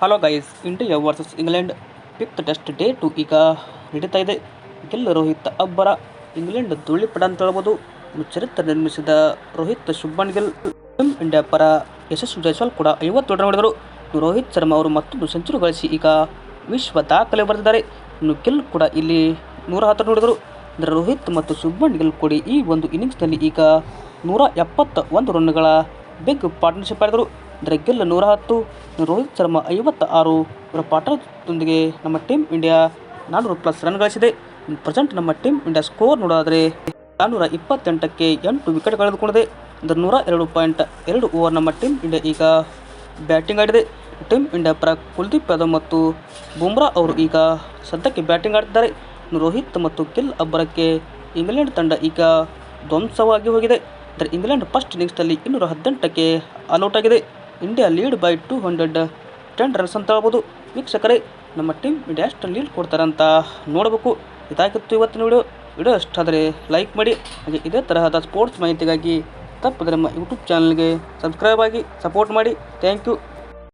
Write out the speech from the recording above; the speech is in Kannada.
Hello guys India versus England. Fifth test day two ಈಗ ನಡೀತಾ ಇದೆ. ಗೆಲ್ಲ ರೋಹಿತ್ ಅಬ್ಬರ. ಇಂಗ್ಲೆಂಡ್ ಧೂಳಿಪಟ ಅಂತ ಹೇಳ್ಬೋದು. ಚರಿತ್ರ ನಿರ್ಮಿಸಿದ ರೋಹಿತ್ ಶುಭ್ಮನ್ ಗಿಲ್. ಟೀಮ್ ಇಂಡಿಯಾ ಪರ ಯಶಸ್ವಿ ಜೈಸ್ವಾಲ್ ಕೂಡ ಐವತ್ತು ರನ್ ಹೊಡೆದರು. ರೋಹಿತ್ ಶರ್ಮಾ ಅವರು ಮತ್ತೊಂದು ಸೆಂಚುರಿ ಗಳಿಸಿ ಈಗ ವಿಶ್ವ ದಾಖಲೆ ಬರೆದಿದ್ದಾರೆ. ಇನ್ನು ಗಿಲ್ ಕೂಡ ಇಲ್ಲಿ ನೂರ ಹತ್ತು ರನ್ ಹೊಡೆದರು. ಅಂದರೆ ರೋಹಿತ್ ಮತ್ತು ಶುಭ್ಮನ್ ಗಿಲ್ ಕೂಡಿ ಈ ಒಂದು ಇನ್ನಿಂಗ್ಸ್ನಲ್ಲಿ ಈಗ ನೂರ ಎಪ್ಪತ್ತ ಒಂದು ರನ್ಗಳ ಬಿಗ್ ಪಾರ್ಟ್ನರ್ಶಿಪ್ ಆಡಿದರು. ಅಂದರೆ ಗಿಲ್ ನೂರ ಹತ್ತು, ರೋಹಿತ್ ಶರ್ಮಾ ಐವತ್ತ ಆರು ಇವರ ಪಾಠದೊಂದಿಗೆ ನಮ್ಮ ಟೀಮ್ ಇಂಡಿಯಾ ನಾನ್ನೂರು ಪ್ಲಸ್ ರನ್ ಗಳಿಸಿದೆ. ಪ್ರೆಸೆಂಟ್ ನಮ್ಮ ಟೀಮ್ ಇಂಡಿಯಾ ಸ್ಕೋರ್ ನೋಡೋದಾದರೆ ನಾನ್ನೂರ ಇಪ್ಪತ್ತೆಂಟಕ್ಕೆ ಎಂಟು ವಿಕೆಟ್ ಕಳೆದುಕೊಂಡಿದೆ. ಅಂದರೆ ನೂರ ಎರಡು ಪಾಯಿಂಟ್ ಎರಡು ಓವರ್ ನಮ್ಮ ಟೀಮ್ ಇಂಡಿಯಾ ಈಗ ಬ್ಯಾಟಿಂಗ್ ಆಡಿದೆ. ಟೀಮ್ ಇಂಡಿಯಾ ಪರ ಕುಲ್ದೀಪ್ ಯಾದವ್ ಮತ್ತು ಬುಮ್ರಾ ಅವರು ಈಗ ಸದ್ಯಕ್ಕೆ ಬ್ಯಾಟಿಂಗ್ ಆಡಿದ್ದಾರೆ ರೋಹಿತ್ ಮತ್ತು ಗಿಲ್ ಅಬ್ಬರಕ್ಕೆ ಇಂಗ್ಲೆಂಡ್ ತಂಡ ಈಗ ಧ್ವಂಸವಾಗಿ ಹೋಗಿದೆ. ಅಂದರೆ ಇಂಗ್ಲೆಂಡ್ ಫಸ್ಟ್ ಇನ್ನಿಂಗ್ಸ್ನಲ್ಲಿ ಇನ್ನೂರ ಹದಿನೆಂಟಕ್ಕೆ ಆಲ್ಔಟ್ ಆಗಿದೆ. India lead by two hundred ten runs ಅಂತ ಹೇಳ್ಬೋದು ವೀಕ್ಷಕರೇ, ನಮ್ಮ ಟೀಮ್ ಇಂಡಿಯಾ ಎಷ್ಟು ಲೀಡ್ ಕೊಡ್ತಾರೆ ಅಂತ ನೋಡಬೇಕು. ಇದಾಗಿತ್ತು ಇವತ್ತಿನ ವಿಡಿಯೋ ವಿಡಿಯೋ ಇಷ್ಟಾದರೆ ಲೈಕ್ ಮಾಡಿ. ಹಾಗೆ ಇದೇ ತರಹದ ಸ್ಪೋರ್ಟ್ಸ್ ಮಾಹಿತಿಗಾಗಿ ತಪ್ಪದೆ ನಮ್ಮ ಯೂಟ್ಯೂಬ್ ಚಾನಲ್ಗೆ ಸಬ್ಸ್ಕ್ರೈಬ್ ಆಗಿ ಸಪೋರ್ಟ್ ಮಾಡಿ. Thank you